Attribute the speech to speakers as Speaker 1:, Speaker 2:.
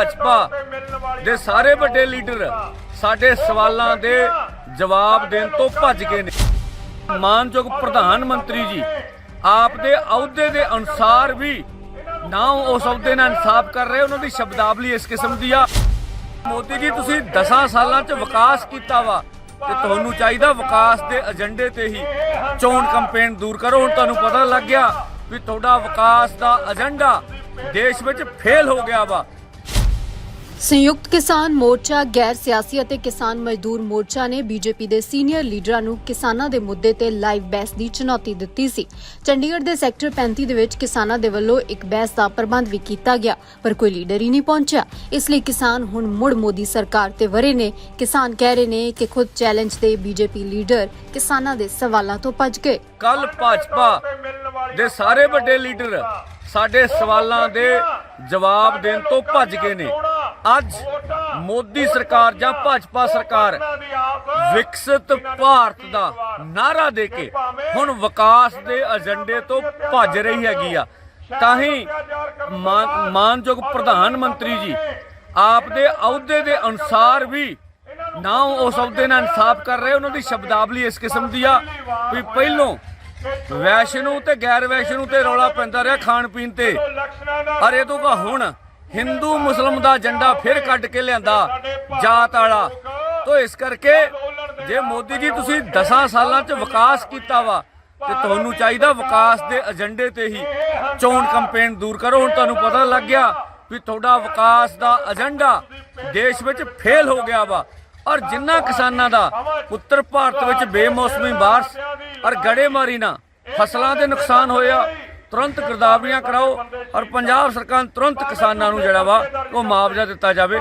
Speaker 1: ਭਾਜਪਾ ਦੇ ਸਾਰੇ ਵੱਡੇ ਲੀਡਰ ਸਾਡੇ ਸਵਾਲਾਂ ਦੇ ਜਵਾਬ ਦੇਣ ਤੋਂ ਭੱਜ ਗਏ ਨੇ। ਮਾਨਯੋਗ ਪ੍ਰਧਾਨ ਮੰਤਰੀ ਜੀ, ਆਪ ਦੇ ਅਹੁਦੇ ਦੇ ਅਨੁਸਾਰ ਵੀ ਨਾ ਉਸ ਅਹੁਦੇ ਨਾਲ ਇਨਸਾਫ ਕਰ ਰਹੇ, ਉਹਨਾਂ ਦੀ ਸ਼ਬਦਾਵਲੀ ਇਸ ਕਿਸਮ ਦੀ ਆ। ਮੋਦੀ ਜੀ, ਤੁਸੀਂ 10 ਸਾਲਾਂ 'ਚ ਵਿਕਾਸ ਕੀਤਾ ਵਾ ਤੇ ਤੁਹਾਨੂੰ ਚਾਹੀਦਾ ਵਿਕਾਸ ਦੇ ਏਜੰਡੇ ਤੇ ਹੀ ਚੋਣ ਕੈਂਪੇਨ ਦੂਰ ਕਰੋ। ਹੁਣ ਤੁਹਾਨੂੰ ਪਤਾ ਲੱਗ ਗਿਆ ਵੀ ਤੁਹਾਡਾ ਵਿਕਾਸ ਦਾ ਏਜੰਡਾ ਦੇਸ਼ ਵਿੱਚ ਫੇਲ ਹੋ ਗਿਆ ਵਾ।
Speaker 2: ਸੰਯੁਕਤ ਕਿਸਾਨ ਮੋਰਚਾ, ਗੈਰ ਸਿਆਸੀ ਅਤੇ ਕਿਸਾਨ ਮਜ਼ਦੂਰ ਮੋਰਚਾ ਨੇ ਬੀਜੇਪੀ ਦੇ ਸੀਨੀਅਰ ਲੀਡਰਾਂ ਨੂੰ ਕਿਸਾਨਾਂ ਦੇ ਮੁੱਦੇ ਤੇ ਲਾਈਵ ਬਹਿਸ ਦੀ ਚੁਣੌਤੀ ਦਿੱਤੀ ਸੀ। ਚੰਡੀਗੜ੍ਹ ਦੇ ਸੈਕਟਰ 35 ਦੇ ਵਿੱਚ ਕਿਸਾਨਾਂ ਦੇ ਵੱਲੋਂ ਇੱਕ ਬਹਿਸ ਦਾ ਪ੍ਰਬੰਧ ਵੀ ਕੀਤਾ ਗਿਆ, ਪਰ ਕੋਈ ਲੀਡਰ ਹੀ ਨਹੀਂ ਪਹੁੰਚਿਆ। ਇਸ ਲਈ ਕਿਸਾਨ ਹੁਣ ਮੁੜ ਮੋਦੀ ਸਰਕਾਰ ਤੇ ਵਰੇ ਨੇ। ਕਿਸਾਨ ਕਹਿ ਰਹੇ ਨੇ ਕਿ ਖੁਦ ਚੈਲੰਜ ਦੇ ਬੀਜੇਪੀ ਲੀਡਰ ਕਿਸਾਨਾਂ ਦੇ ਸਵਾਲਾਂ ਤੋਂ ਭੱਜ ਗਏ।
Speaker 1: ਕੱਲ ਭਾਜਪਾ ਦੇ ਸਾਰੇ ਵੱਡੇ ਲੀਡਰ ਸਾਡੇ ਸਵਾਲਾਂ ਦੇ ਜਵਾਬ ਦੇਣ ਤੋਂ ਭੱਜ ਗਏ ਨੇ। ਅੱਜ ਮੋਦੀ ਸਰਕਾਰ ਜਾਂ ਭਾਜਪਾ ਸਰਕਾਰ ਵਿਕਸਿਤ ਭਾਰਤ ਦਾ ਨਾਰਾ ਦੇ ਕੇ ਹੁਣ ਵਿਕਾਸ ਦੇ ਏਜੰਡੇ ਤੋਂ ਭੱਜ ਰਹੀ ਹੈਗੀ ਆ। ਤਾਂ ਹੀ ਮਾਨਯੋਗ ਪ੍ਰਧਾਨ ਮੰਤਰੀ ਜੀ, ਆਪ ਦੇ ਅਹੁਦੇ ਦੇ ਅਨੁਸਾਰ ਵੀ ਨਾ ਉਸ ਅਹੁਦੇ ਨਾਲ ਇਨਸਾਫ ਕਰ ਰਹੇ, ਉਹਨਾਂ ਦੀ ਸ਼ਬਦਾਵਲੀ ਇਸ ਕਿਸਮ ਦੀ ਆ ਵੀ ਪਹਿਲੋਂ ਵੈਸ਼ਨੂ ਤੇ ਗੈਰ ਵੈਸ਼ਨੂ ਤੇ ਰੌਲਾ ਪੈਂਦਾ ਰਿਹਾ ਖਾਣ ਪੀਣ ਤੇ। ਅਰ ਇਹ ਤੋਂ ਕਾ ਹੁਣ ਹਿੰਦੂ ਮੁਸਲਮ ਦਾ ਝੰਡਾ ਫਿਰ ਕੱਢ ਕੇ ਲਿਆਂਦਾ ਜਾਤ ਵਾਲਾ। ਤੋਂ ਇਸ ਕਰਕੇ ਜੇ ਮੋਦੀ ਜੀ ਤੁਸੀਂ 10 ਸਾਲਾਂ 'ਚ ਵਿਕਾਸ ਕੀਤਾ ਵਾ, ਤੇ ਤੁਹਾਨੂੰ ਚਾਹੀਦਾ ਵਿਕਾਸ ਦੇ ਏਜੰਡੇ ਤੇ ਹੀ ਚੋਣ ਕੰਪੇਨ ਦੂਰ ਕਰੋ। ਹੁਣ ਤੁਹਾਨੂੰ ਪਤਾ ਲੱਗ ਗਿਆ ਵੀ ਤੁਹਾਡਾ ਵਿਕਾਸ ਦਾ ਏਜੰਡਾ ਦੇਸ਼ ਵਿੱਚ ਫੇਲ ਹੋ ਗਿਆ ਵਾ। ਔਰ ਜਿੰਨਾ ਕਿਸਾਨਾਂ ਦਾ ਉੱਤਰ ਭਾਰਤ ਵਿੱਚ ਬੇਮੌਸਮੀ ਬਾਰਿਸ਼ ਔਰ ਗੜੇਮਾਰੀ ਨਾਲ ਫਸਲਾਂ ਦੇ ਨੁਕਸਾਨ ਹੋਇਆ ਤੁਰੰਤ ਗਿਰਦਾਵਰੀਆਂ ਕਰਾਓ ਔਰ ਪੰਜਾਬ ਸਰਕਾਰ ਤੁਰੰਤ ਕਿਸਾਨਾਂ ਨੂੰ ਜਿਹੜਾ ਵਾ ਉਹ ਮੁਆਵਜ਼ਾ ਦਿੱਤਾ ਜਾਵੇ।